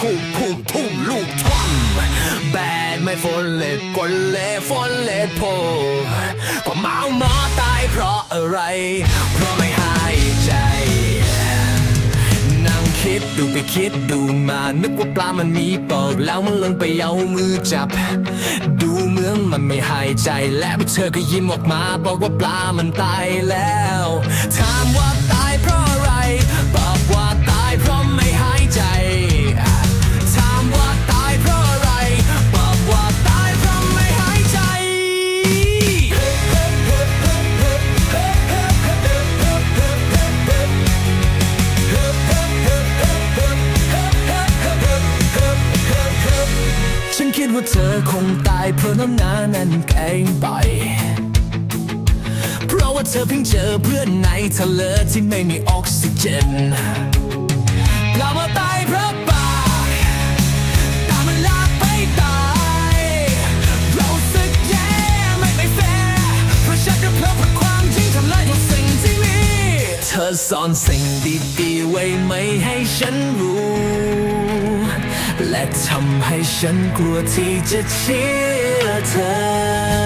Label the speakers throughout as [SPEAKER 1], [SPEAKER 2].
[SPEAKER 1] พุ่งพุ่งพุ่งลูกทุ่มแบดไม่ฝนเล็ดกลเล่ฝนเล็ดโพกว่าเมาหมาตายเพราะอะไร เพราะไม่หายใจ นั่งคิดดูไปคิดดูมา นึกว่าปลามันมีปอกแล้วมันลงไปเอามือจับ ดูเหมือนมันไม่หายใจและเธอก็ยิ้มออกมา บอกว่าปลามันตายแล้ว ถามว่า ว่าเธอคงตายเพราะน้ำหนานั้นแข็งไป เพราะว่าเธอเพิ่งเจอเพื่อนในทะเลที่ไม่มีออกซิเจนเรามาตายเพราะปากตามันลากไปตาย เราสึกแย่ไม่ไม่แฟร์เพราะฉันก็เพราะเพราะความจริงทำลายทุกสิ่งที่มี เธอซ่อนสิ่งดีๆไว้ไม่ให้ฉันรู้ และทำให้ฉันกลัวที่จะเชื่อเธอ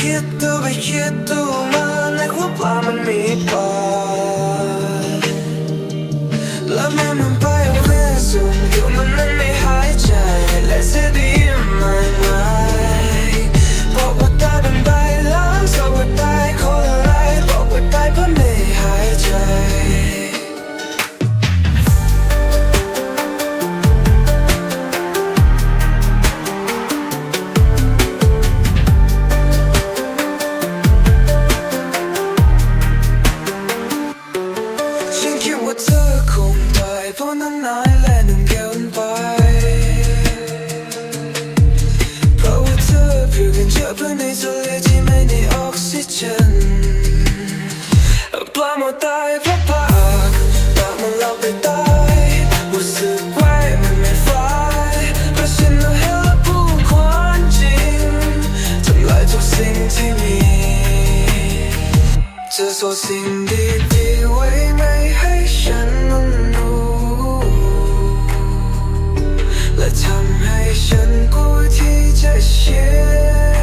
[SPEAKER 1] คิดดูไปคิดดูมาและหัวปลามันมี
[SPEAKER 2] ปล สิ่งดีๆไว้ไม่ให้ฉันนั้นรู้ และทำให้ฉันกลัวที่จะเชื่อ